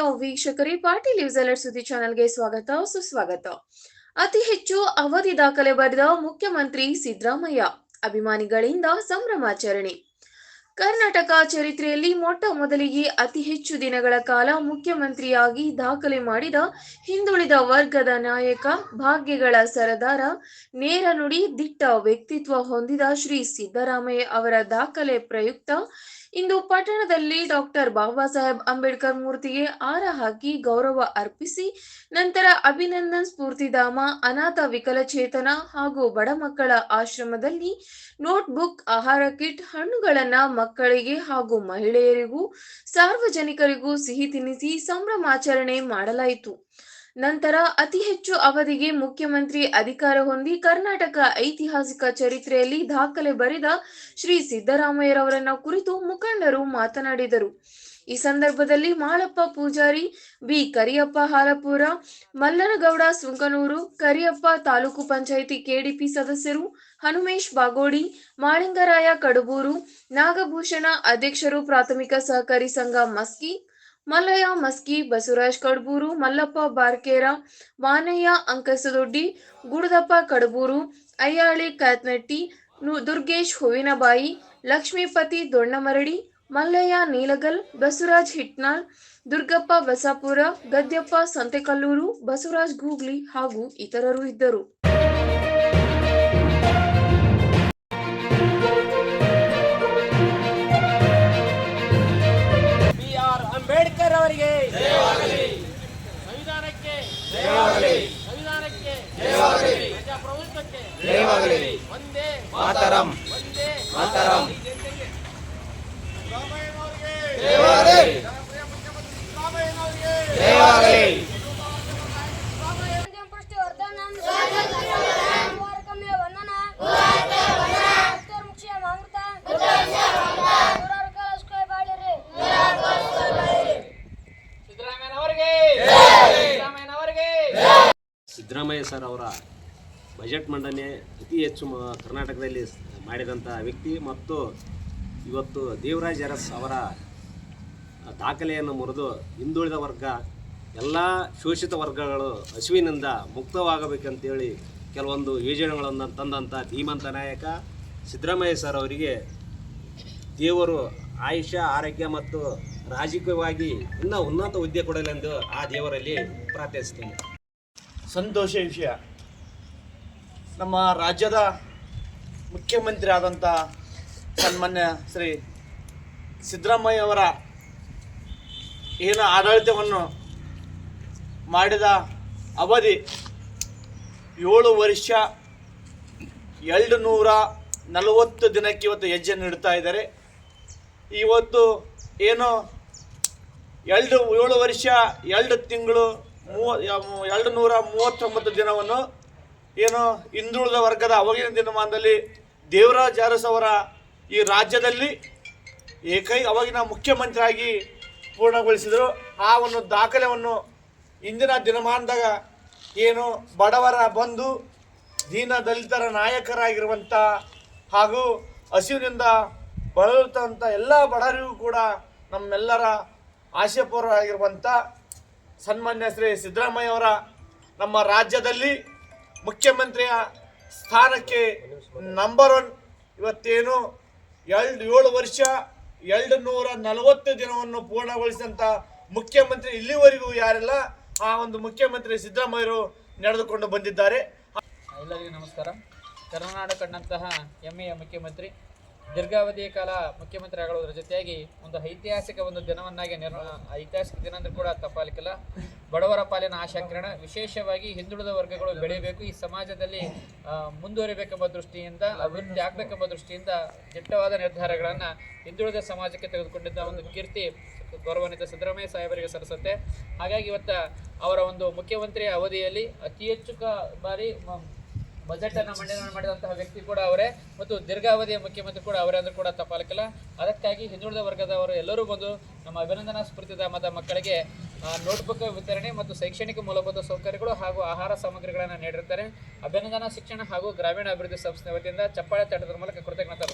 ವೀಕ್ಷಕರೇ Patil news alert ಸುದ್ದಿ ಚಾನೆಲ್ಗೆ ಸ್ವಾಗತ, ಸುಸ್ವಾಗತ. ಅತಿ ಹೆಚ್ಚು ಅವಧಿ ದಾಖಲೆ ಬರೆದ ಮುಖ್ಯಮಂತ್ರಿ ಸಿದ್ದರಾಮಯ್ಯ. ಅಭಿಮಾನಿಗಳಿಂದ ಸಂಭ್ರಮಾಚರಣೆ. ಕರ್ನಾಟಕ ಚರಿತ್ರೆಯಲ್ಲಿ ಮೊಟ್ಟ ಮೊದಲಿಗೆ ಅತಿ ಹೆಚ್ಚು ದಿನಗಳ ಕಾಲ ಮುಖ್ಯಮಂತ್ರಿಯಾಗಿ ದಾಖಲೆ ಮಾಡಿದ ಹಿಂದುಳಿದ ವರ್ಗದ ನಾಯಕ, ಭಾಗ್ಯಗಳ ಸರದಾರ, ನೇರ ನುಡಿ, ದಿಟ್ಟ ವ್ಯಕ್ತಿತ್ವ ಹೊಂದಿದ ಶ್ರೀ ಸಿದ್ದರಾಮಯ್ಯ ಅವರ ದಾಖಲೆ ಪ್ರಯುಕ್ತ ಇಂದು ಪಟ್ಟಣದಲ್ಲಿ ಡಾಕ್ಟರ್ ಬಾಬಾ ಸಾಹೇಬ್ ಅಂಬೇಡ್ಕರ್ ಮೂರ್ತಿಗೆ ಆರ ಹಾಕಿ ಗೌರವ ಅರ್ಪಿಸಿ, ನಂತರ ಅಭಿನಂದನ್ ಸ್ಫೂರ್ತಿಧಾಮ, ಅನಾಥ ವಿಕಲಚೇತನ ಹಾಗೂ ಬಡ ಮಕ್ಕಳ ಆಶ್ರಮದಲ್ಲಿ ನೋಟ್ಬುಕ್, ಆಹಾರ ಕಿಟ್, ಹಣ್ಣುಗಳನ್ನ ಮಕ್ಕಳಿಗೆ ಹಾಗೂ ಮಹಿಳೆಯರಿಗೂ ಸಾರ್ವಜನಿಕರಿಗೂ ಸಿಹಿ ತಿನ್ನಿಸಿ ಸಂಭ್ರಮಾಚರಣೆ ಮಾಡಲಾಯಿತು. ನಂತರ ಅತಿ ಹೆಚ್ಚು ಅವಧಿಗೆ ಮುಖ್ಯಮಂತ್ರಿ ಅಧಿಕಾರ ಹೊಂದಿ ಕರ್ನಾಟಕ ಐತಿಹಾಸಿಕ ಚರಿತ್ರೆಯಲ್ಲಿ ದಾಖಲೆ ಬರೆದ ಶ್ರೀ ಸಿದ್ದರಾಮಯ್ಯರವರನ್ನ ಕುರಿತು ಮುಖಂಡರು ಮಾತನಾಡಿದರು. ಈ ಸಂದರ್ಭದಲ್ಲಿ ಮಾಳಪ್ಪ ಪೂಜಾರಿ, ಬಿ. ಕರಿಯಪ್ಪ ಹಾಲಪುರ, ಮಲ್ಲನಗೌಡ ಸುಂಕನೂರು, ಕರಿಯಪ್ಪ ತಾಲೂಕು ಪಂಚಾಯಿತಿ ಕೆಡಿಪಿ ಸದಸ್ಯರು, ಹನುಮೇಶ್ ಬಾಗೋಡಿ, ಮಾಳಿಂಗರಾಯ ಕಡಬೂರು, ನಾಗಭೂಷಣ ಅಧ್ಯಕ್ಷರು, ಪ್ರಾಥಮಿಕ ಸಹಕಾರಿ ಸಂಘ ಮಸ್ಕಿ ಮಲ್ಲಯ್ಯ, ಮಸ್ಕಿ, ಬಸವರಾಜ್ ಕಡ್ಬೂರು, ಮಲ್ಲಪ್ಪ ಬಾರ್ಕೇರ, ವಾನಯ್ಯ, ಅಂಕಸದೊಡ್ಡಿ, ಗುಡದಪ್ಪ ಕಡಬೂರು, ಅಯ್ಯಾಳಿ ಕ್ಯಾತ್ನಟ್ಟಿ ದುರ್ಗೇಶ್ ಹೂವಿನಬಾಯಿ, ಲಕ್ಷ್ಮೀಪತಿ ದೊಣ್ಣಮರಡಿ, ಮಲ್ಲಯ್ಯ ನೀಲಗಲ್, ಬಸವರಾಜ್ ಹಿಟ್ನಾಳ್, ದುರ್ಗಪ್ಪ ಬಸಾಪುರ, ಗದ್ಯಪ್ಪ ಸಂತೆಕಲ್ಲೂರು, ಬಸವರಾಜ್ ಗೂಗ್ಲಿ ಹಾಗೂ ಇತರರು ಇದ್ದರು. ಸಂವಿಧಾನಕ್ಕೆ ಸಂವಿಧಾನಕ್ಕೆ ಪ್ರಜಾಪ್ರಭುತ್ವಕ್ಕೆ ಒಂದೇ ಮಾತರಂ ಒಂದೇ ಮಾತರಂ ಜಯವಾಗಲಿ ಮಧ್ಯಮ ಸಿದ್ದರಾಮಯ್ಯ ಸರ್ ಅವರ ಬಜೆಟ್ ಮಂಡನೆ ಅತಿ ಹೆಚ್ಚು ಕರ್ನಾಟಕದಲ್ಲಿ ಮಾಡಿದಂಥ ವ್ಯಕ್ತಿ ಮತ್ತು ಇವತ್ತು ದೇವರಾಜ್ ಅರಸ್ ಅವರ ದಾಖಲೆಯನ್ನು ಮುರಿದು ಹಿಂದುಳಿದ ವರ್ಗ, ಎಲ್ಲ ಶೋಷಿತ ವರ್ಗಗಳು ಹಸುವಿನಿಂದ ಮುಕ್ತವಾಗಬೇಕಂತೇಳಿ ಕೆಲವೊಂದು ಯೋಜನೆಗಳನ್ನು ತಂದಂಥ ಧೀಮಂತ ನಾಯಕ, ಸಿದ್ದರಾಮಯ್ಯ ಸರ್ ಅವರಿಗೆ ದೇವರು ಆಯುಷ್ಯ, ಆರೋಗ್ಯ ಮತ್ತು ರಾಜಕೀಯವಾಗಿ ಇನ್ನೂ ಉನ್ನತ ಹುದ್ದೆ ಕೊಡಲೆಂದು ಆ ದೇವರಲ್ಲಿ ಪ್ರಾರ್ಥಿಸ್ತೇನೆ ಸಂತೋಷ ವಿಷಯ. ನಮ್ಮ ರಾಜ್ಯದ ಮುಖ್ಯಮಂತ್ರಿ ಆದಂಥ ಸನ್ಮಾನ್ಯ ಶ್ರೀ ಸಿದ್ದರಾಮಯ್ಯ ಅವರ ಏನು ಆಡಳಿತವನ್ನು ಮಾಡಿದ ಅವಧಿ ಏಳು ವರ್ಷ, ಎರಡು ನೂರ ನಲವತ್ತು ದಿನಕ್ಕೆ ಇವತ್ತು ಹೆಜ್ಜೆ ನೀಡ್ತಾ ಇದ್ದಾರೆ. ಇವತ್ತು ಏನು ಎರಡು, ಏಳು ವರ್ಷ, ಎರಡು ತಿಂಗಳು ಮೂವ ಎರಡು ನೂರ ಮೂವತ್ತೊಂಬತ್ತು ದಿನವನ್ನು ಏನು ಹಿಂದುಳಿದ ವರ್ಗದ ಅವಾಗಿನ ದಿನಮಾನದಲ್ಲಿ ದೇವರಾಜ ಅರಸ್ ಅವರ ಈ ರಾಜ್ಯದಲ್ಲಿ ಏಕೈ ಅವಾಗಿನ ಮುಖ್ಯಮಂತ್ರಿಯಾಗಿ ಪೂರ್ಣಗೊಳಿಸಿದರು. ಆ ಒಂದು ದಾಖಲೆಯನ್ನು ಇಂದಿನ ದಿನಮಾನದಾಗ ಏನು ಬಡವರ ಬಂಧು, ದೀನ ದಲಿತರ ನಾಯಕರಾಗಿರುವಂಥ ಹಾಗೂ ಹಸಿವಿನಿಂದ ಬಳಲುತ್ತಂಥ ಎಲ್ಲ ಬಡವರಿಗೂ ಕೂಡ ನಮ್ಮೆಲ್ಲರ ಆಶಯಪೂರ್ವವಾಗಿರುವಂಥ ಸನ್ಮಾನ್ಯ ಶ್ರೀ ಸಿದ್ದರಾಮಯ್ಯ ಅವರ ನಮ್ಮ ರಾಜ್ಯದಲ್ಲಿ ಮುಖ್ಯಮಂತ್ರಿಯ ಸ್ಥಾನಕ್ಕೆ ನಂಬರ್ ಒನ್ ಇವತ್ತೇನು ಎರಡು ಏಳು ವರ್ಷ, ಎರಡು ನೂರ ನಲವತ್ತು ದಿನವನ್ನು ಪೂರ್ಣಗೊಳಿಸಿದಂಥ ಮುಖ್ಯಮಂತ್ರಿ ಇಲ್ಲಿವರೆಗೂ ಯಾರೆಲ್ಲ. ಆ ಒಂದು ಮುಖ್ಯಮಂತ್ರಿ ಸಿದ್ದರಾಮಯ್ಯರು ನಡೆದುಕೊಂಡು ಬಂದಿದ್ದಾರೆ. ಎಲ್ಲರಿಗೂ ನಮಸ್ಕಾರ. ಕರ್ನಾಟಕ ಕಂಡಂತಹ ಹೆಮ್ಮೆಯ ಮುಖ್ಯಮಂತ್ರಿ ದೀರ್ಘಾವಧಿಯ ಕಾಲ ಮುಖ್ಯಮಂತ್ರಿ ಆಗೋದ್ರ ಜೊತೆಯಾಗಿ ಒಂದು ಐತಿಹಾಸಿಕ ಒಂದು ದಿನವನ್ನಾಗಿ ನಿರ್ಮ ಐತಿಹಾಸಿಕ ದಿನ ಅಂದ್ರೆ ಕೂಡ ತಪ್ಪಾಲಿಕ್ಕಿಲ್ಲ ಬಡವರ ಪಾಲಿನ ಆಶಾಕಿರಣ ವಿಶೇಷವಾಗಿ ಹಿಂದುಳಿದ ವರ್ಗಗಳು ಬೆಳೆಯಬೇಕು. ಈ ಸಮಾಜದಲ್ಲಿ ಮುಂದುವರಿಬೇಕೆಂಬ ದೃಷ್ಟಿಯಿಂದ, ಅಭಿವೃದ್ಧಿ ಆಗಬೇಕೆಂಬ ದೃಷ್ಟಿಯಿಂದ ದಿಟ್ಟವಾದ ನಿರ್ಧಾರಗಳನ್ನು ಹಿಂದುಳಿದ ಸಮಾಜಕ್ಕೆ ತೆಗೆದುಕೊಂಡಿದ್ದ ಒಂದು ಕೀರ್ತಿ ಗೌರವಾನ್ವಿತ ಸಿದ್ದರಾಮಯ್ಯ ಸಾಹೇಬರಿಗೆ ಸಲ್ಲಿಸುತ್ತೆ. ಹಾಗಾಗಿ ಇವತ್ತು ಅವರ ಒಂದು ಮುಖ್ಯಮಂತ್ರಿ ಅವಧಿಯಲ್ಲಿ ಅತಿ ಹೆಚ್ಚು ಬಾರಿ ಬಜೆಟ್ ಅನ್ನು ಮಂಡನೆ ಮಾಡಿದಂತಹ ವ್ಯಕ್ತಿ ಕೂಡ ಅವರೇ ಮತ್ತು ದೀರ್ಘಾವಧಿಯ ಮುಖ್ಯಮಂತ್ರಿ ಕೂಡ ಅವರೇ ಅಂದ್ರೂ ಕೂಡ ತಪ್ಪಾಲಕ್ಕಿಲ್ಲ ಅದಕ್ಕಾಗಿ ಹಿಂದುಳಿದ ವರ್ಗದವರು ಎಲ್ಲರೂ ಬಂದು ನಮ್ಮ ಅಭಿನಂದನಾ ಸ್ಫೂರ್ತಿಧಾಮದ ಮಕ್ಕಳಿಗೆ ನೋಟ್ಬುಕ್ ವಿತರಣೆ ಮತ್ತು ಶೈಕ್ಷಣಿಕ ಮೂಲಭೂತ ಸೌಕರ್ಯಗಳು ಹಾಗೂ ಆಹಾರ ಸಾಮಗ್ರಿಗಳನ್ನು ನೀಡಿರ್ತಾರೆ. ಅಭಿನಂದನಾ ಶಿಕ್ಷಣ ಹಾಗೂ ಗ್ರಾಮೀಣ ಅಭಿವೃದ್ಧಿ ಸಂಸ್ಥೆ ವತಿಯಿಂದ ಚಪ್ಪಾಳೆ ತಟ್ಟದ ಮೂಲಕ ಕೃತಜ್ಞತೆ